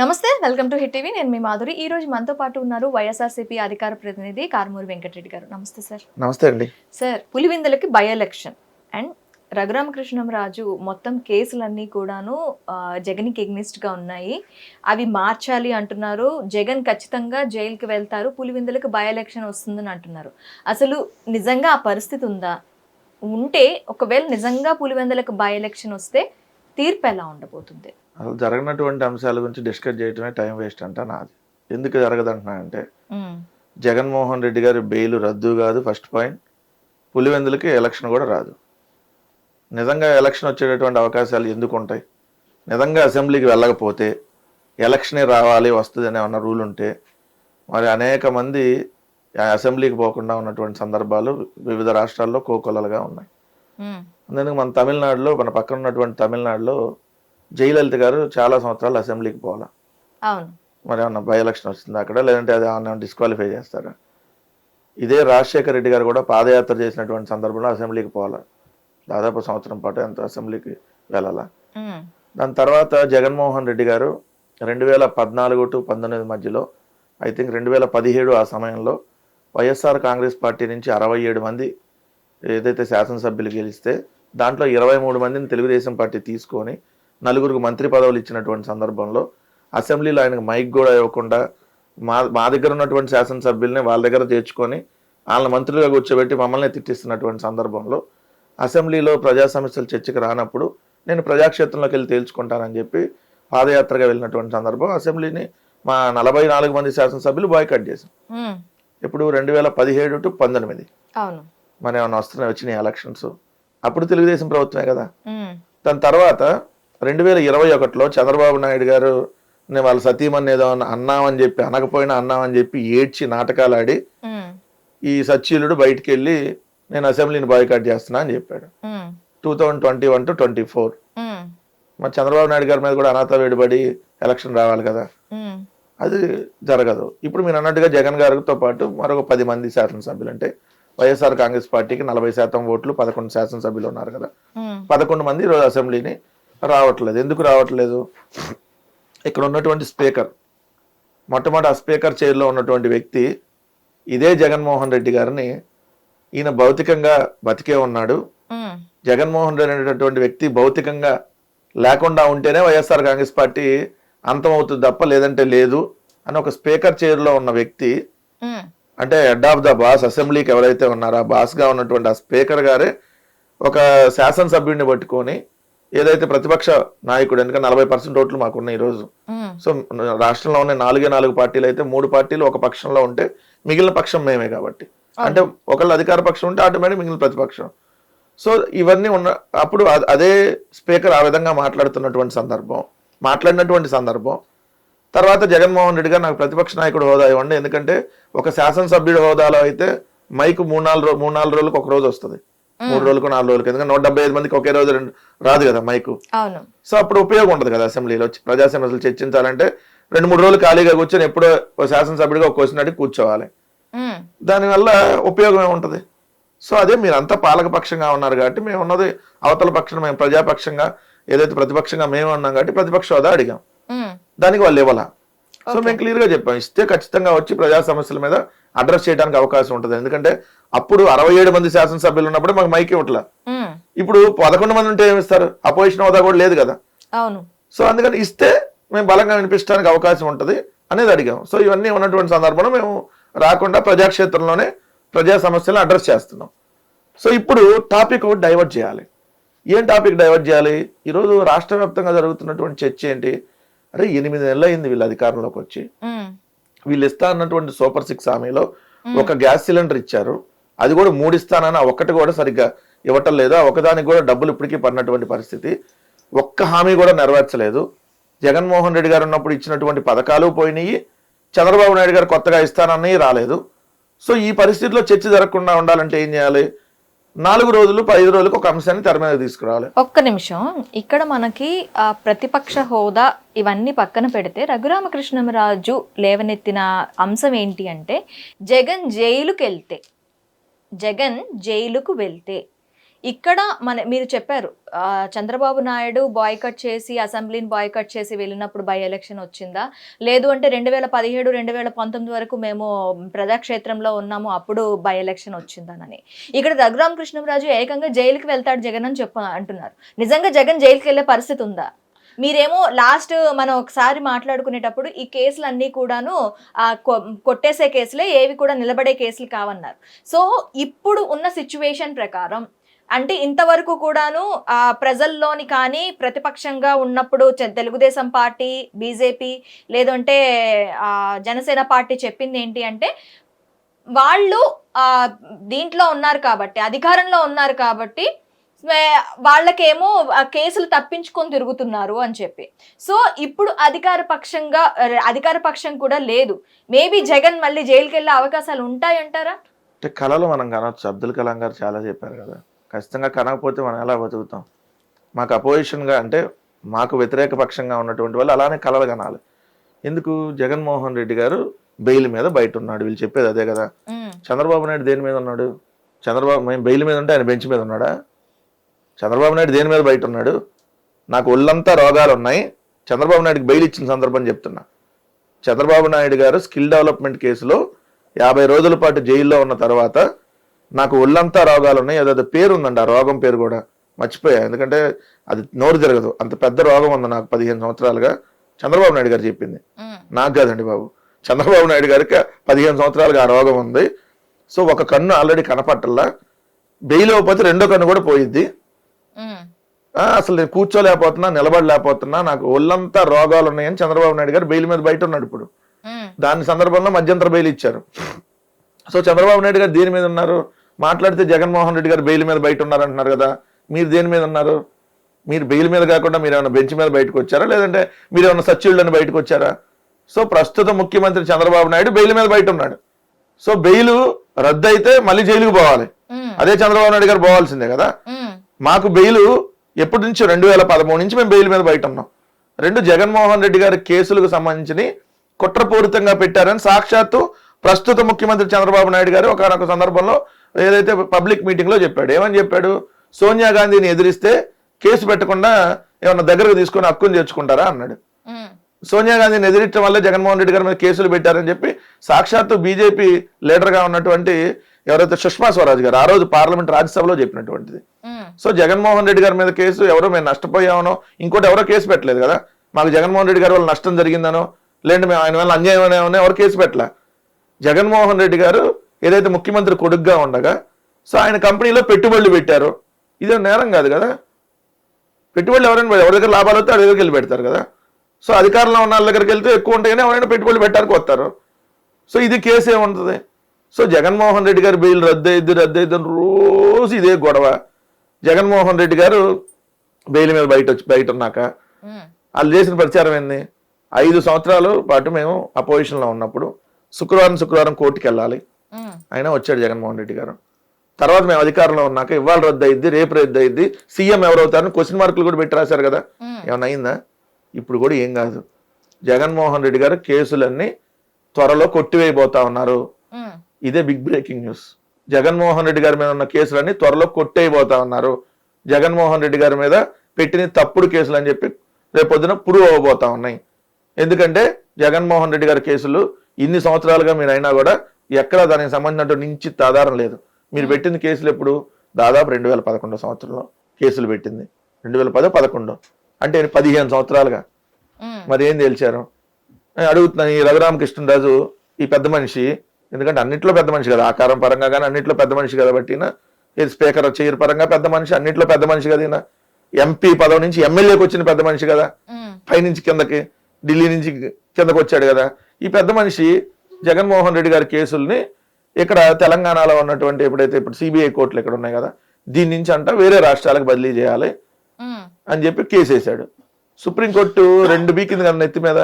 నమస్తే welcome to hit TV. నేను మీ మాధురి. ఈ రోజు మనతో పాటు ఉన్నారు వైఎస్ఆర్సీపీ అధికార ప్రతినిధి కారుమూరి వెంకటరెడ్డి గారు నమస్తే సార్. నమస్తే అండి. సార్ పులివిందులకి బై ఎలక్షన్. అండ్ రఘురామకృష్ణంరాజు మొత్తం కేసులన్నీ కూడాను జగన్కి ఎగ్నిస్ట్గా ఉన్నాయి. అవి మార్చాలి అంటున్నారు. జగన్ ఖచ్చితంగా జైలుకి వెళ్తారు. పులివిందులకు బై ఎలక్షన్ వస్తుందని అంటున్నారు. అసలు నిజంగా ఆ పరిస్థితి ఉందా? ఉంటే ఒకవేళ నిజంగా పులివెందులకు బై ఎలక్షన్ వస్తే తీర్పు ఎలా ఉండబోతుంది? అసలు జరగనటువంటి అంశాల గురించి డిస్కస్ చేయటమే టైం వేస్ట్ అంట నాది. ఎందుకు జరగదంటున్నా అంటే ఉమ్, జగన్మోహన్ రెడ్డి గారి బెయిల్ రద్దు కాదు ఫస్ట్ పాయింట్. పులివెందులకి ఎలక్షన్ కూడా రాదు. నిజంగా ఎలక్షన్ వచ్చేటటువంటి అవకాశాలు ఎందుకు ఉంటాయి? నిజంగా అసెంబ్లీకి వెళ్ళకపోతే ఎలక్షనే రావాలి వస్తుంది అనే ఉన్న రూల్ ఉంటే మరి అనేక మంది అసెంబ్లీకి పోకుండా ఉన్నటువంటి సందర్భాలు వివిధ రాష్ట్రాల్లో కోకొల్లలుగా ఉన్నాయి. అందుకని మన తమిళనాడులో మన పక్కన ఉన్నటువంటి తమిళనాడులో జయలలిత గారు చాలా సంవత్సరాలు అసెంబ్లీకి పోవాలా? అవును. మరి ఏమన్నా బై ఎలక్షన్ వస్తుంది అక్కడ? లేదంటే అది ఏమన్నా డిస్క్వాలిఫై చేస్తారా? ఇదే రాజశేఖర రెడ్డి గారు కూడా పాదయాత్ర చేసినటువంటి సందర్భంలో అసెంబ్లీకి పోవాలా? దాదాపు సంవత్సరం పాటు ఎంత అసెంబ్లీకి వెళ్ళాలా? దాని తర్వాత జగన్మోహన్ రెడ్డి గారు రెండు వేల పద్నాలుగు టు పంతొమ్మిది మధ్యలో ఐ థింక్ రెండు వేల పదిహేడు ఆ సమయంలో వైఎస్ఆర్ కాంగ్రెస్ పార్టీ నుంచి అరవై ఏడు మంది ఏదైతే శాసనసభ్యులు గెలిస్తే దాంట్లో ఇరవై మూడు మందిని తెలుగుదేశం పార్టీ తీసుకొని నలుగురికి మంత్రి పదవులు ఇచ్చినటువంటి సందర్భంలో అసెంబ్లీలో ఆయనకు మైక్ కూడా ఇవ్వకుండా మా మా దగ్గర ఉన్నటువంటి శాసనసభ్యుల్ని వాళ్ళ దగ్గర చేర్చుకొని వాళ్ళని మంత్రులుగా కూర్చోబెట్టి మమ్మల్ని తిట్టిస్తున్నటువంటి సందర్భంలో అసెంబ్లీలో ప్రజా సమస్యలు చర్చకు రానప్పుడు నేను ప్రజాక్షేత్రంలోకి వెళ్ళి తేల్చుకుంటానని చెప్పి పాదయాత్రగా వెళ్ళినటువంటి సందర్భం అసెంబ్లీని మా నలభై నాలుగు మంది శాసనసభ్యులు బాయ్కట్ చేశాం ఇప్పుడు రెండు వేల పదిహేడు టు పంతొమ్మిది. మన ఏమైనా వస్తున్నాయి? వచ్చినాయి ఎలక్షన్స్ అప్పుడు తెలుగుదేశం ప్రభుత్వమే కదా. దాని తర్వాత రెండు వేల ఇరవై ఒకటిలో చంద్రబాబు నాయుడు గారు నేను వాళ్ళ సతీమణి ఏదో అన్న- అన్నామని చెప్పి అనకపోయినా అన్నామని చెప్పి ఏడ్చి నాటకాలు ఆడి ఈ సచ్చీలుడు బయటికి వెళ్ళి నేను అసెంబ్లీని బాయ్కాట్ చేస్తున్నా అని చెప్పాడు. Two thousand twenty one to twenty four. మరి చంద్రబాబు నాయుడు గారి మీద కూడా అనాథ వేడిపడి ఎలక్షన్ రావాలి కదా. అది జరగదు. ఇప్పుడు మీరు అన్నట్టుగా జగన్ గారితో పాటు మరొక పది మంది శాసనసభ్యులు అంటే వైఎస్ఆర్ కాంగ్రెస్ పార్టీకి నలభై శాతం ఓట్లు పదకొండు శాసనసభ్యులు ఉన్నారు కదా. పదకొండు మంది ఈరోజు అసెంబ్లీని రావట్లేదు. ఎందుకు రావట్లేదు? ఇక్కడ ఉన్నటువంటి స్పీకర్ మొట్టమొదటి ఆ స్పీకర్ చైర్లో ఉన్నటువంటి వ్యక్తి ఇదే జగన్మోహన్ రెడ్డి గారిని ఈయన భౌతికంగా బతికే ఉన్నాడు. జగన్మోహన్ రెడ్డి అనేటటువంటి వ్యక్తి భౌతికంగా లేకుండా ఉంటేనే వైఎస్ఆర్ కాంగ్రెస్ పార్టీ అంతమవుతుంది తప్ప లేదంటే లేదు అని ఒక స్పీకర్ చైర్లో ఉన్న వ్యక్తి అంటే హెడ్ ఆఫ్ ద బాస్ అసెంబ్లీకి ఎవరైతే ఉన్నారో ఆ బాస్గా ఉన్నటువంటి ఆ స్పీకర్ గారే ఒక శాసనసభ్యుడిని పట్టుకొని ఏదైతే ప్రతిపక్ష నాయకుడు ఎందుకంటే నలభై పర్సెంట్ ఓట్లు మాకున్నాయి ఈరోజు. సో రాష్ట్రంలో ఉన్న నాలుగే నాలుగు పార్టీలు అయితే మూడు పార్టీలు ఒక పక్షంలో ఉంటే మిగిలిన పక్షం మేమే కాబట్టి. అంటే ఒకళ్ళు అధికార పక్షం ఉంటే ఆటోమేటిక్ మిగిలిన ప్రతిపక్షం. సో ఇవన్నీ ఉన్న అప్పుడు అదే స్పీకర్ ఆ విధంగా మాట్లాడుతున్నటువంటి సందర్భం మాట్లాడినటువంటి సందర్భం తర్వాత జగన్మోహన్ రెడ్డి గారు నాకు ప్రతిపక్ష నాయకుడు హోదా ఇవ్వండి. ఎందుకంటే ఒక శాసనసభ్యుడి హోదాలో అయితే మైక్ మూడు నాలుగు రో- మూడు నాలుగు రోజులకు ఒక రోజు వస్తుంది. మూడు రోజులకు నాలుగు రోజులకు. ఎందుకంటే నూట డెబ్బై ఐదు మందికి ఒకే రోజు రెండు రాదు కదా మైకు. సో అప్పుడు ఉపయోగం ఉంటుంది కదా అసెంబ్లీలో ప్రజా సమస్యలు చర్చించాలంటే రెండు మూడు రోజులు ఖాళీగా కూర్చొని ఎప్పుడో ఒక శాసనసభ్యుడిగా ఒక క్వశ్చన్ అడిగి కూర్చోవాలి. దానివల్ల ఉపయోగం ఏముంటుంది? సో అదే మీరు అంతా పాలకపక్షంగా ఉన్నారు కాబట్టి మేము ఉన్నది అవతల పక్షం మేము ప్రజాపక్షంగా ఏదైతే ప్రతిపక్షంగా మేము ఉన్నాం కాబట్టి ప్రతిపక్ష హోదా అడిగాం. దానికి వాళ్ళు ఇవ్వాల సో మేము క్లియర్గా చెప్పాం. ఇస్తే ఖచ్చితంగా వచ్చి ప్రజా సమస్యల మీద అడ్రస్ చేయడానికి అవకాశం ఉంటుంది. ఎందుకంటే అప్పుడు అరవై ఏడు మంది శాసనసభ్యులు ఉన్నప్పుడు మాకు మైక్ ఇవ్వట్లా. ఇప్పుడు పదకొండు మంది ఉంటే ఏమిస్తారు? అపోజిషన్ హోదా కూడా లేదు కదా. అవును. సో అందుకని ఇస్తే మేము బలంగా వినిపించడానికి అవకాశం ఉంటుంది అనేది అడిగాం. సో ఇవన్నీ ఉన్నటువంటి సందర్భంలో మేము రాకుండా ప్రజాక్షేత్రంలోనే ప్రజా సమస్యలను అడ్రస్ చేస్తున్నాం. సో ఇప్పుడు టాపిక్ డైవర్ట్ చేయాలి. ఏం టాపిక్ డైవర్ట్ చేయాలి? ఈరోజు రాష్ట్ర వ్యాప్తంగా జరుగుతున్నటువంటి చర్చ ఏంటి? అరే ఎనిమిది నెలలు అయింది వీళ్ళు అధికారంలోకి వచ్చి. వీళ్ళు ఇస్తా అన్నటువంటి సూపర్ సిక్స్ హామీలో ఒక గ్యాస్ సిలిండర్ ఇచ్చారు. అది కూడా మూడు ఇస్తానని ఆ ఒక్కటి కూడా సరిగ్గా ఇవ్వటం లేదు. ఒకదానికి కూడా డబ్బులు ఇప్పటికీ పడినటువంటి పరిస్థితి. ఒక్క హామీ కూడా నెరవేర్చలేదు. జగన్మోహన్ రెడ్డి గారు ఉన్నప్పుడు ఇచ్చినటువంటి పథకాలు పోయినాయి. చంద్రబాబు నాయుడు గారు కొత్తగా ఇస్తానని రాలేదు. సో ఈ పరిస్థితిలో చర్చ జరగకుండా ఉండాలంటే ఏం చేయాలి? నాలుగు రోజులు ఐదు రోజులకు ఒక అంశాన్ని తెర మీద తీసుకురావాలి. ఒక్క నిమిషం. ఇక్కడ మనకి ప్రతిపక్ష హోదా ఇవన్నీ పక్కన పెడితే రఘురామకృష్ణరాజు లేవనెత్తిన అంశం ఏంటి అంటే జగన్ జైలుకి వెళ్తే జగన్ జైలుకు వెళ్తే ఇక్కడ మన మీరు చెప్పారు చంద్రబాబు నాయుడు బాయ్కట్ చేసి అసెంబ్లీని బాయ్కట్ చేసి వెళ్ళినప్పుడు బై ఎలక్షన్ వచ్చిందా? లేదు అంటే రెండు వేల పదిహేడు రెండు వేల పంతొమ్మిది వరకు మేము ప్రజాక్షేత్రంలో ఉన్నాము అప్పుడు బై ఎలక్షన్ వచ్చిందానని. ఇక్కడ రఘురామ కృష్ణరాజు ఏకంగా జైలుకి వెళ్తాడు జగన్ అని చెప్ప అంటున్నారు. నిజంగా జగన్ జైలుకి వెళ్ళే పరిస్థితి ఉందా? మీరేమో లాస్ట్ మనం ఒకసారి మాట్లాడుకునేటప్పుడు ఈ కేసులన్నీ కూడాను కొ- కొట్టేసే కేసులే ఏవి కూడా నిలబడే కేసులు కావన్నారు. సో ఇప్పుడు ఉన్న సిచ్యువేషన్ ప్రకారం అంటే ఇంతవరకు కూడాను ఆ ప్రజల్లోని కానీ ప్రతిపక్షంగా ఉన్నప్పుడు తెలుగుదేశం పార్టీ బీజేపీ లేదంటే ఆ, జనసేన పార్టీ చెప్పింది ఏంటి అంటే వాళ్ళు ఆ, దీంట్లో ఉన్నారు కాబట్టి అధికారంలో ఉన్నారు కాబట్టి వాళ్ళకేమో ఆ కేసులు తప్పించుకొని తిరుగుతున్నారు అని చెప్పి. సో ఇప్పుడు అధికార పక్షంగా అధికార పక్షం కూడా లేదు. మేబీ జగన్ మళ్ళీ జైలుకి వెళ్ళే అవకాశాలు ఉంటాయంటారా? అంటే కళలు మనం కనవచ్చు అబ్దుల్ కలాం గారు చాలా చెప్పారు కదా. ఖచ్చితంగా కనకపోతే మనం ఎలా బతుకుతాం? మాకు అపోజిషన్గా అంటే మాకు వ్యతిరేక పక్షంగా ఉన్నటువంటి వాళ్ళు అలానే కళలు కనాలి. ఎందుకు? జగన్మోహన్ రెడ్డి గారు బెయిల్ మీద బయట ఉన్నాడు. వీళ్ళు చెప్పేది అదే కదా. చంద్రబాబు నాయుడు దేని మీద ఉన్నాడు? చంద్రబాబు మేము బెయిల్ మీద ఉంటే ఆయన బెంచ్ మీద ఉన్నాడా? చంద్రబాబు నాయుడు దేని మీద బయట ఉన్నాడు? నాకు ఒళ్ళంతా రోగాలు ఉన్నాయి. చంద్రబాబు నాయుడుకి బెయిల్ ఇచ్చిన సందర్భం చెప్తున్నా. చంద్రబాబు నాయుడు గారు స్కిల్ డెవలప్మెంట్ కేసులో యాభై రోజుల పాటు జైల్లో ఉన్న తర్వాత నాకు ఒళ్ళంతా రోగాలు ఉన్నాయి అదే పేరు ఉందండి ఆ రోగం పేరు కూడా మర్చిపోయా. ఎందుకంటే అది నోరు తిరగదు అంత పెద్ద రోగం ఉంది నాకు పదిహేను సంవత్సరాలుగా. చంద్రబాబు నాయుడు గారు చెప్పింది. నాకు కాదండి బాబు. చంద్రబాబు నాయుడు గారికి పదిహేను సంవత్సరాలుగా ఆ రోగం ఉంది. సో ఒక కన్ను ఆల్రెడీ కనపట్టల్లా బెయిల్ ఇవ్వకపోతే రెండో కన్ను కూడా పోయిద్ది. అసలు నేను కూర్చోలేకపోతున్నా నిలబడలేకపోతున్నా నాకు ఒళ్ళంతా రోగాలు ఉన్నాయని చంద్రబాబు నాయుడు గారు బెయిల్ మీద బయట ఉన్నాడు ఇప్పుడు. దాని సందర్భంలో మధ్యంతర బెయిల్ ఇచ్చారు. సో చంద్రబాబు నాయుడు గారు దేని మీద ఉన్నారు? మాట్లాడితే జగన్మోహన్ రెడ్డి గారు బెయిల్ మీద బయట ఉన్నారు అంటున్నారు కదా. మీరు దేని మీద ఉన్నారు? మీరు బెయిల్ మీద కాకుండా మీరు ఏమైనా బెంచ్ మీద బయటకు వచ్చారా? లేదంటే మీరు ఏమైనా సచ్యుళ్ళని బయటకు వచ్చారా? సో ప్రస్తుత ముఖ్యమంత్రి చంద్రబాబు నాయుడు బెయిల్ మీద బయట ఉన్నాడు సో బెయిల్ రద్దు అయితే మళ్ళీ జైలుకు పోవాలి. అదే చంద్రబాబు నాయుడు గారు పోవాల్సిందే కదా. మాకు బెయిల్ ఎప్పటి నుంచి రెండు వేల పదమూడు నుంచి మేము బెయిల్ మీద బయట ఉన్నాం రెండు జగన్మోహన్ రెడ్డి గారి కేసులకు సంబంధించి కుట్రపూరితంగా పెట్టారని సాక్షాత్తు ప్రస్తుత ముఖ్యమంత్రి చంద్రబాబు నాయుడు గారు ఒకనొక సందర్భంలో ఏదైతే పబ్లిక్ మీటింగ్లో చెప్పాడు ఏమని చెప్పాడు? సోనియా గాంధీని ఎదిరిస్తే కేసు పెట్టకుండా ఏమన్నా దగ్గరకు తీసుకొని హక్కును చేర్చుకుంటారా అన్నాడు. సోనియా గాంధీని ఎదిరించడం వల్ల జగన్మోహన్ రెడ్డి గారి మీద కేసులు పెట్టారని చెప్పి సాక్షాత్తు బీజేపీ లీడర్గా ఉన్నటువంటి ఎవరైతే సుష్మా స్వరాజ్ గారు ఆ రోజు పార్లమెంట్ రాజ్యసభలో చెప్పినటువంటిది. సో జగన్మోహన్ రెడ్డి గారి మీద కేసు ఎవరో మేము నష్టపోయామనో ఇంకోటి ఎవరో కేసు పెట్టలేదు కదా. మాకు జగన్మోహన్ రెడ్డి గారి వల్ల నష్టం జరిగిందనో లేదంటే మేము ఆయన వల్ల అన్యాయం ఎవరు కేసు పెట్టలే? జగన్మోహన్ రెడ్డి గారు ఏదైతే ముఖ్యమంత్రి కొడుగ్గా ఉండగా సో ఆయన కంపెనీలో పెట్టుబడులు పెట్టారు. ఇది నేరం కాదు కదా? పెట్టుబడులు ఎవరైనా. ఎవరి దగ్గర లాభాలు వస్తే వాళ్ళ దగ్గరికి వెళ్ళి పెడతారు కదా? సో అధికారంలో ఉన్న వాళ్ళ దగ్గరికి వెళ్తే ఎక్కువ ఉంటేనే ఎవరైనా పెట్టుబడులు పెట్టడానికి వస్తారు. సో ఇది కేసు ఏముంటుంది? సో జగన్మోహన్ రెడ్డి గారు బెయిల్ రద్దు అయ్యిద్ది రద్దు అని రోజు ఇదే గొడవ. జగన్మోహన్ రెడ్డి గారు బెయిల్ మీద బయట వచ్చి బయట ఉన్నాక వాళ్ళు చేసిన ప్రచారం ఏంది? ఐదు సంవత్సరాల పాటు మేము అపోజిషన్లో ఉన్నప్పుడు శుక్రవారం శుక్రవారం కోర్టుకి వెళ్ళాలి అయినా వచ్చాడు జగన్మోహన్ రెడ్డి గారు. తర్వాత మేము అధికారంలో ఉన్నాక ఇవాళ రద్దు అయింది రేపు రద్దు అయింది సీఎం ఎవరవుతారని క్వశ్చన్ మార్కులు కూడా పెట్టి రాశారు కదా. ఉమ్, ఏమన్నా అయిందా? ఇప్పుడు కూడా ఏం కాదు. జగన్మోహన్ రెడ్డి గారు కేసులన్నీ త్వరలో కొట్టివేయబోతా ఉన్నారు. ఇదే big breaking news Jaganmohan Reddy గారి మీద ఉన్న కేసులన్నీ త్వరలో కొట్టేయబోతా ఉన్నారు. జగన్మోహన్ రెడ్డి గారి మీద పెట్టిన తప్పుడు కేసులు అని చెప్పి రేపొద్దున ప్రూవ్ అవ్వబోతా ఉన్నాయి. ఎందుకంటే జగన్మోహన్ రెడ్డి గారి కేసులు ఇన్ని సంవత్సరాలుగా మీరు అయినా కూడా ఎక్కడా దానికి సంబంధించిన నిశ్చిత ఆధారం లేదు. మీరు పెట్టిన కేసులు ఎప్పుడు? దాదాపు రెండు వేల పదకొండో సంవత్సరంలో కేసులు పెట్టింది. రెండు వేల పదో పదకొండు. అంటే పదిహేను సంవత్సరాలుగా. మరి ఏం తేల్చారు? నేను అడుగుతున్నాను ఈ రఘురామకృష్ణరాజు ఈ పెద్ద మనిషి ఎందుకంటే అన్నిట్లో పెద్ద మనిషి కదా ఆకారం పరంగా కానీ అన్నిట్లో పెద్ద మనిషి కాబట్టి ఇది స్పీకర్ చైర్ పరంగా పెద్ద మనిషి అన్నిట్లో పెద్ద మనిషి కదా ఈయన. ఎంపీ పదవి నుంచి ఎమ్మెల్యేకి వచ్చిన పెద్ద మనిషి కదా. ఉమ్, పైనుంచి కిందకి ఢిల్లీ నుంచి కిందకు వచ్చాడు కదా. ఈ పెద్ద మనిషి జగన్మోహన్ రెడ్డి గారి కేసుల్ని ఇక్కడ తెలంగాణలో ఉన్నటువంటి ఎప్పుడైతే ఇప్పుడు సిబిఐ కోర్టులు ఇక్కడ ఉన్నాయి కదా దీని నుంచి అంట వేరే రాష్ట్రాలకు బదిలీ చేయాలి అని చెప్పి కేసు వేశాడు. సుప్రీంకోర్టు రెండు బీకింది కదా నెత్తి మీద.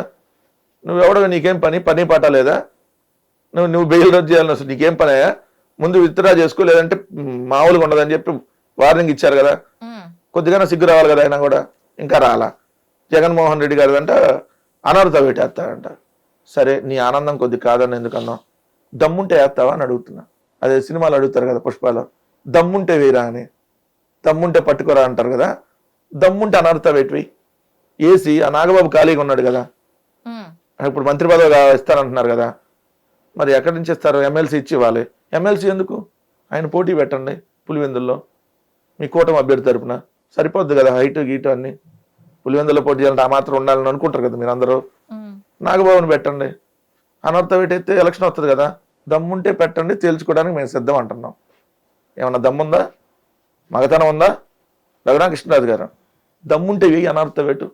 నువ్వు ఎవడో నీకేం పని పని పాట లేదా? నువ్వు నువ్వు బెయిల్ రద్దు చేయాలని అసలు నీకేం పనయా ముందు విత్డ్రా చేసుకో లేదంటే మామూలుగా ఉండదని చెప్పి వార్నింగ్ ఇచ్చారు కదా. కొద్దిగా సిగ్గు రావాలి కదా ఆయన కూడా. ఇంకా రాలా. జగన్మోహన్ రెడ్డి గారి అంట అనర్హత పెట్టేస్తాడంట సరే నీ ఆనందం కొద్ది కాదని ఎందుకన్నావు? దమ్ముంటే వేస్తావా అని అడుగుతున్నా. అదే సినిమాలు అడుగుతారు కదా పుష్పాలు దమ్ముంటే వేరా అని. దమ్ముంటే పట్టుకోరా అంటారు కదా. దమ్ముంటే అనర్థం ఎటువి ఏసి ఆ నాగబాబు ఖాళీగా ఉన్నాడు కదా. ఇప్పుడు మంత్రి పదవి ఇస్తారంటున్నారు కదా. మరి ఎక్కడి నుంచి ఇస్తారు? ఎమ్మెల్సీ ఇచ్చి ఇవ్వాలి. ఎమ్మెల్సీ ఎందుకు? ఆయన పోటీ పెట్టండి పులివెందుల్లో. మీ కూటమి అభ్యర్థి తరపున. సరిపోద్ది కదా హైట్ గీటు అన్ని. పులివెందుల్లో పోటీ చేయాలంటే ఆ మాత్రం ఉండాలని అనుకుంటారు కదా మీరు అందరూ నాగబాబుని పెట్టండి. అనర్థం అయితే ఎలక్షన్ వస్తుంది కదా దమ్ముంటే పెట్టండి తేల్చుకోవడానికి మేము సిద్ధం అంటున్నాం. ఏమన్నా దమ్ముందా? మగతనం ఉందా? రఘురామకృష్ణరాజు గారు దమ్ముంటే వెయ్యి అనర్థ పెట్టు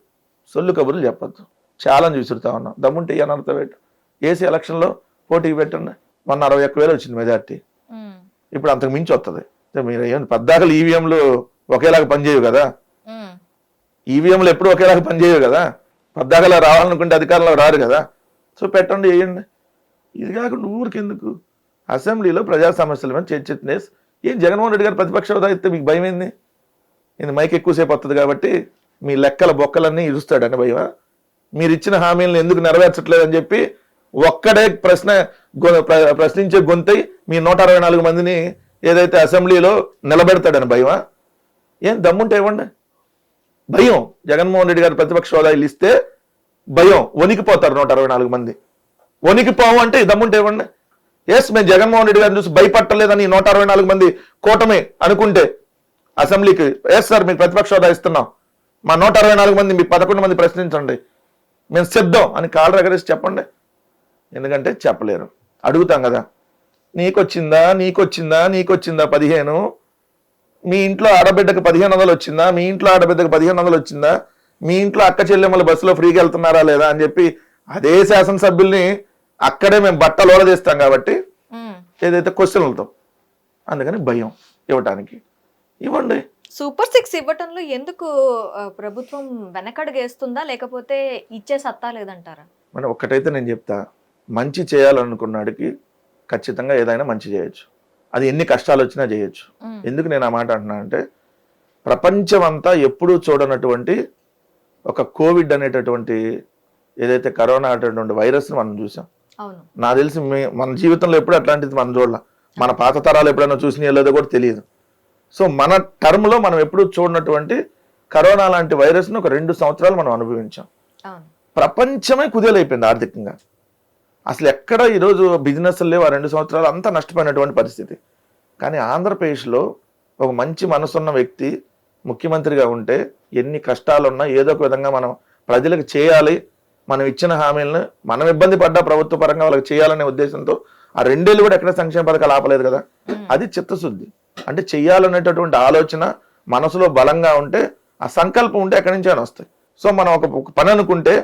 సొల్లు కబుర్లు చెప్పొద్దు. ఛాలెంజ్ విసురుతా ఉన్నాం. దమ్ముంటే వెయ్యి అనర్థ పెట్టు ఏసీ ఎలక్షన్లో పోటీకి పెట్టండి. మొన్న అరవై ఒక్క వేలు వచ్చింది మెజార్టీ. ఇప్పుడు అంతకు మించి వస్తుంది మీరు ఏం పద్దాకలు ఈవీఎంలు ఒకేలాగా పనిచేయవు కదా. ఈవీఎంలు ఎప్పుడు ఒకేలాగా పనిచేయవు కదా. పద్దాకలా రావాలనుకుంటే అధికారంలో రారు కదా. సో పెట్టండి వేయండి. ఇది కాకుండా ఊరికెందుకు? అసెంబ్లీలో ప్రజా సమస్యల మీద చర్చ ఏం జగన్మోహన్ రెడ్డి గారు ప్రతిపక్ష హోదా ఇస్తే మీకు భయం ఏంది ఇది మైక్ ఎక్కువసేపు వస్తుంది కాబట్టి మీ లెక్కల బొక్కలన్నీ ఇరుస్తాడని భయమా మీరు ఇచ్చిన హామీలను ఎందుకు నెరవేర్చట్లేదని చెప్పి ఒక్కడే ప్రశ్న గొ- ప్ర- ప్రశ్నించే గొంతై మీ నూట అరవై నాలుగు మందిని ఏదైతే అసెంబ్లీలో నిలబెడతాడని భయమా ఏం దమ్ముంటే ఇవ్వండి. భయం. జగన్మోహన్ రెడ్డి గారు ప్రతిపక్ష హోదాలు ఇస్తే భయం. వణికిపోతారు నూట అరవై నాలుగు మంది. వణికిపోవు అంటే దమ్ముంటే ఇవ్వండి. ఎస్ మేము జగన్మోహన్ రెడ్డి గారిని చూసి భయపట్టలేదని నూట అరవై నాలుగు మంది కూటమి అనుకుంటే అసెంబ్లీకి. ఎస్ సార్ మీకు ప్రతిపక్ష హోదా ఇస్తున్నాం. మా నూట అరవై నాలుగు మంది మీ పదకొండు మంది ప్రశ్నించండి. మేము సిద్ధం అని కాళ్ళు ఎగరేసి చెప్పండి. ఎందుకంటే చెప్పలేరు. అడుగుతాం కదా. నీకొచ్చిందా నీకొచ్చిందా నీకొచ్చిందా పదిహేను? మీ ఇంట్లో ఆడబిడ్డకు పదిహేను వందలు వచ్చిందా? మీ ఇంట్లో ఆడబిడ్డకు పదిహేను వందలు వచ్చిందా? మీ ఇంట్లో అక్క చెల్లెమ్మలు బస్సులో ఫ్రీగా వెళ్తున్నారా లేదా అని చెప్పి అదే శాసనసభ్యుల్ని అక్కడే మేము బట్టలోడ తీస్తాం కాబట్టి. ఏదైతే క్వశ్చన్లతో అందుకని భయం ఇవ్వటానికి. ఇవ్వండి. సూపర్ సిక్స్ ఇవ్వటంలో ఎందుకు ప్రభుత్వం వెనకడుగేస్తుందా? లేకపోతే ఇచ్చే సత్తా లేదంటారా? మనం ఒక్కటైతే నేను చెప్తా మంచి చేయాలనుకున్నాడికి ఖచ్చితంగా ఏదైనా మంచి చేయొచ్చు. అది ఎన్ని కష్టాలు వచ్చినా చేయొచ్చు. ఎందుకు నేను ఆ మాట అంటున్నా అంటే ప్రపంచం అంతా ఎప్పుడూ చూడనటువంటి ఒక కోవిడ్ అనేటటువంటి ఏదైతే కరోనా అనేటటువంటి వైరస్ని మనం చూసాం. నాకు తెలిసి మన జీవితంలో ఎప్పుడు అట్లాంటిది మనం చూడాల. మన పాత తరాలు ఎప్పుడైనా చూసినా లేదో కూడా తెలియదు. సో మన టర్మ్లో మనం ఎప్పుడు చూడనటువంటి కరోనా లాంటి వైరస్ను ఒక రెండు సంవత్సరాలు మనం అనుభవించాం. ప్రపంచమే కుదేలైపోయింది ఆర్థికంగా. అసలు ఎక్కడ ఈరోజు బిజినెస్ లేవు ఆ రెండు సంవత్సరాలు అంతా నష్టపోయినటువంటి పరిస్థితి. కానీ ఆంధ్రప్రదేశ్లో ఒక మంచి మనసున్న వ్యక్తి ముఖ్యమంత్రిగా ఉంటే ఎన్ని కష్టాలు ఉన్నా ఏదో ఒక విధంగా మనం ప్రజలకు చేయాలి మనం ఇచ్చిన హామీలను మనం ఇబ్బంది పడ్డా ప్రభుత్వ పరంగా వాళ్ళకి చేయాలనే ఉద్దేశంతో ఆ రెండేళ్ళు కూడా ఎక్కడ సంక్షేమ పథకాలు ఆపలేదు కదా. అది చిత్తశుద్ధి. అంటే చెయ్యాలనేటటువంటి ఆలోచన మనసులో బలంగా ఉంటే ఆ సంకల్పం ఉంటే ఎక్కడి నుంచి వస్తాయి. సో మనం ఒక పని అనుకుంటే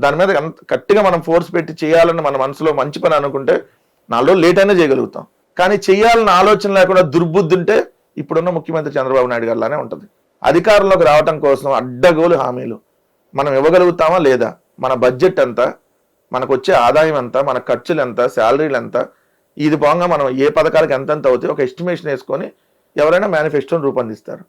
దాని మీద గట్టిగా మనం ఫోర్స్ పెట్టి చేయాలని మన మనసులో మంచి పని అనుకుంటే నాలుగు రోజులు లేట్ అయినా చేయగలుగుతాం. కానీ చేయాలన్న ఆలోచన లేకుండా దుర్బుద్ధి ఉంటే ఇప్పుడున్న ముఖ్యమంత్రి చంద్రబాబు నాయుడు గారిలానే ఉంటుంది. అధికారంలోకి రావటం కోసం అడ్డగోలు హామీలు. మనం ఇవ్వగలుగుతామా లేదా? మన బడ్జెట్ ఎంత? మనకు వచ్చే ఆదాయం ఎంత? మన ఖర్చులు ఎంత? శాలరీలు ఎంత? ఇది పోగా మనం ఏ పథకాలకు ఎంత ఎంత అవుతాయి? ఒక ఎస్టిమేషన్ వేసుకొని ఎవరైనా మేనిఫెస్టోని రూపొందిస్తారు.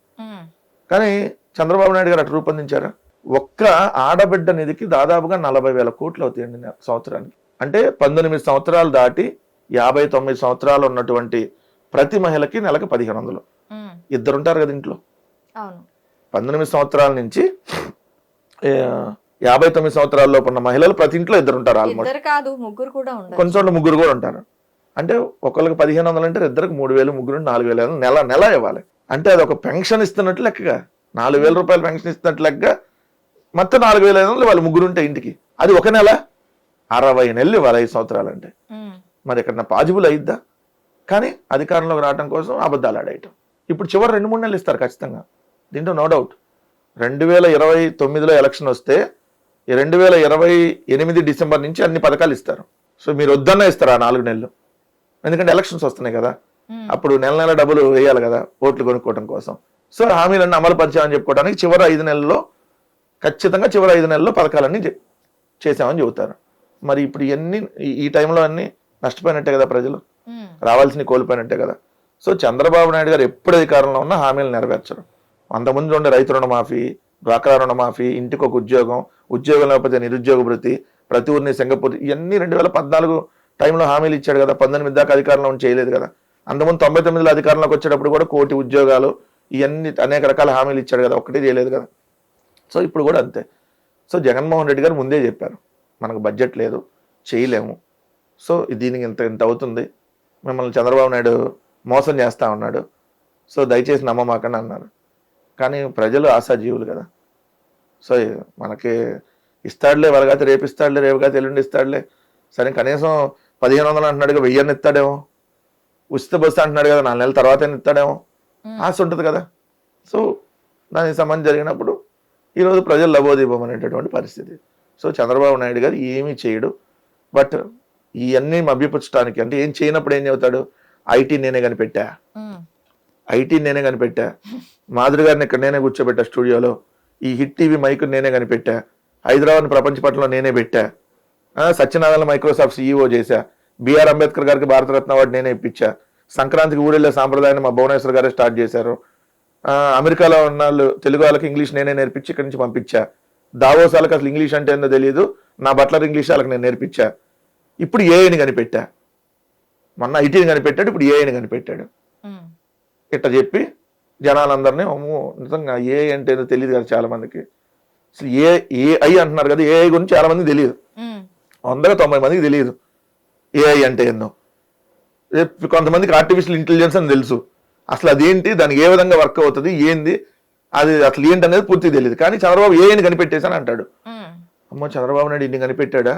కానీ చంద్రబాబు నాయుడు గారు అటు రూపొందించారా? ఒక్క ఆడబిడ్డ నిధికి దాదాపుగా నలభై వేల కోట్లు అవుతాయండి సంవత్సరానికి. అంటే పంతొమ్మిది సంవత్సరాలు దాటి యాభై తొమ్మిది సంవత్సరాలు ఉన్నటువంటి ప్రతి మహిళకి నెలకు పదిహేను వందలు. ఉమ్, ఇద్దరు ఉంటారు కదా ఇంట్లో. పంతొమ్మిది సంవత్సరాల నుంచి యాభై తొమ్మిది సంవత్సరాల లోపు ఉన్న మహిళలు ప్రతి ఇంట్లో ఇద్దరు ఉంటారు ఆల్మోస్ట్ కాదు ముగ్గురు కూడా చోట్ల ముగ్గురు కూడా ఉంటారు. అంటే ఒకళ్ళకి పదిహేను వందలు అంటే ఇద్దరికి మూడు వేలు ముగ్గురు నాలుగు వేలు నెల నెల ఇవ్వాలి. అంటే అది ఒక పెన్షన్ ఇస్తున్నట్టు లెక్కగా. నాలుగు వేల రూపాయలు పెన్షన్ ఇస్తున్నట్టు లెక్క మొత్తం నాలుగు వేల ఐదు వందలు వాళ్ళు ముగ్గురు ఉంటే ఇంటికి. అది ఒక నెల. అరవై నెలలు ఇవ్వాలి ఐదు సంవత్సరాలు అంటే మరి ఎక్కడన్నా పాజిబుల్ అయిద్దా? కానీ అధికారంలోకి రావడం కోసం అబద్ధాలు ఆడేయటం. ఇప్పుడు చివరి రెండు మూడు నెలలు ఇస్తారు ఖచ్చితంగా. దీంట్లో నో డౌట్ రెండు వేల ఇరవై తొమ్మిదిలో ఎలక్షన్ వస్తే రెండు వేల ఇరవై ఎనిమిది డిసెంబర్ నుంచి అన్ని పథకాలు ఇస్తారు. సో మీరు వద్దన్నా ఇస్తారు ఆ నాలుగు నెలలు. ఎందుకంటే ఎలక్షన్స్ వస్తున్నాయి కదా. అప్పుడు నెల నెల డబ్బులు వేయాలి కదా ఓట్లు కొనుక్కోవడం కోసం. సో హామీలన్నీ అమలు పరిచామని చెప్పుకోవడానికి చివరి ఐదు నెలల్లో ఖచ్చితంగా చివరి ఐదు నెలల్లో పథకాలన్నీ చే- చేశామని చెబుతారు. మరి ఇప్పుడు ఇవన్నీ ఈ- టైంలో అన్ని నష్టపోయినట్టే కదా ప్రజలు. రావాల్సిన కోల్పోయినట్టే కదా. సో చంద్రబాబు నాయుడు గారు ఎప్పుడు అధికారంలో ఉన్నా హామీలు నెరవేర్చరు. అంతకుముందు ఉండే రైతు రుణమాఫీ డ్వాక్రా రుణమాఫీ ఇంటికి ఒక ఉద్యోగం ఉద్యోగం లేకపోతే నిరుద్యోగ భృతి ప్రతి ఊరిని సింగపూర్ ఇవన్నీ రెండు వేల పద్నాలుగు టైంలో హామీలు ఇచ్చాడు కదా. పంతొమ్మిది దాకా అధికారంలో ఉండి చేయలేదు కదా. అంతకుముందు తొంభై తొమ్మిదిలో అధికారంలోకి వచ్చేటప్పుడు కూడా కోటి ఉద్యోగాలు ఇవన్నీ అనేక రకాల హామీలు ఇచ్చాడు కదా. ఒక్కటే చేయలేదు కదా. సో ఇప్పుడు కూడా అంతే. సో జగన్మోహన్ రెడ్డి గారు ముందే చెప్పారు మనకు బడ్జెట్ లేదు చేయలేము. సో దీనికి ఇంత ఇంత అవుతుంది. మిమ్మల్ని చంద్రబాబు నాయుడు మోసం చేస్తా ఉన్నాడు. సో దయచేసి నమ్మమాకని అన్నారు. కానీ ప్రజలు ఆశాజీవులు కదా. సో మనకి ఇస్తాడులే వాళ్ళకైతే రేపు ఇస్తాడులే రేపు కాదు ఎల్లుండి ఇస్తాడులే. సరే కనీసం పదిహేను వందలు అంటున్నాడు వెయ్యన్ని ఇస్తాడేమో. ఉచిత బస్సు అంటున్నాడు కదా నాలుగు నెలల తర్వాత ఇస్తాడేమో. ఆశ ఉంటుంది కదా. సో దానికి సంబంధం జరిగినప్పుడు ఈరోజు ప్రజలు లబోదీపం అనేటటువంటి పరిస్థితి. సో చంద్రబాబు నాయుడు గారు ఏమీ చేయడు. బట్ ఇవన్నీ మభ్యపుచ్చడానికి అంటే ఏం చేయనప్పుడు ఏం చెబుతాడు? ఐటీ నేనే కనిపెట్టా. ఐటీ నేనే కనిపెట్టా. మాధురి గారిని ఇక్కడ నేనే కూర్చోబెట్టా స్టూడియోలో. ఈ హిట్ టీవీ మైక్ నేనే కనిపెట్టా. హైదరాబాద్ ప్రపంచ పటంలో నేనే పెట్టా. సత్యనారాయణ మైక్రోసాఫ్ట్ సీఈఓ చేశా. బిఆర్ అంబేద్కర్ గారికి భారతరత్న అవార్డు నేనే ఇప్పించా. సంక్రాంతికి ఊరెళ్ళే సాంప్రదాయాన్ని మా భువనేశ్వర్ గారే స్టార్ట్ చేశారు. అమెరికాలో ఉన్న వాళ్ళు తెలుగు వాళ్ళకి ఇంగ్లీష్ నేనే నేర్పించి ఇక్కడి నుంచి పంపించా. దావోస్ వాళ్ళకి అసలు ఇంగ్లీష్ అంటే ఏందో తెలియదు నా బట్లర్ ఇంగ్లీష్ వాళ్ళకి నేను నేర్పించా. ఇప్పుడు ఏఐని కనిపెట్టా. మొన్న ఐటీని కనిపెట్టాడు ఇప్పుడు ఏఐని కనిపెట్టాడు. ఇట్లా చెప్పి జనాలందరినీ అమ్మో నిజంగా ఏ అంటే ఏదో తెలియదు కదా చాలా మందికి అసలు ఏ ఏఐ అంటున్నారు కదా ఏఐ గురించి చాలా మందికి తెలియదు వందగా తొంభై మందికి తెలియదు ఏఐ అంటే ఏందో. కొంతమందికి ఆర్టిఫిషియల్ ఇంటెలిజెన్స్ అని తెలుసు. అసలు అదేంటి దానికి ఏ విధంగా వర్క్ అవుతుంది? ఏంది? అది అసలు ఏంటి అనేది పూర్తిగా తెలియదు కానీ చంద్రబాబు ఏఐని కనిపెట్టేశాని అంటాడు. అమ్మో చంద్రబాబు నాయుడు ఇన్ని కనిపెట్టాడా?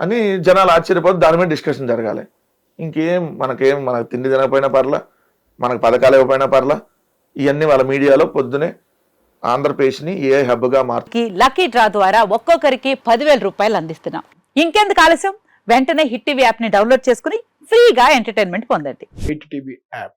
అని జనాలు ఆశ్చర్యపోతే దాని మీద డిస్కషన్ జరగాలి. ఇంకేం? మనకేం? మనకు తిండి తినకపోయినా పర్లా మనకు పథకాలు ఇవ్వకపోయినా పర్లా. ఇవన్నీ వాళ్ళ మీడియాలో పొద్దునే ఆంధ్రప్రదేశ్ని ఏ హబ్గా మార్చు లక్కీ డ్రా ద్వారా ఒక్కొక్కరికి పదివేల రూపాయలు అందిస్తున్నాం. ఇంకెందుకు ఆలస్యం? వెంటనే హిట్ టీవీ యాప్ని డౌన్లోడ్ చేసుకుని ఫ్రీగా ఎంటర్టైన్మెంట్ పొందండి. Hit TV app.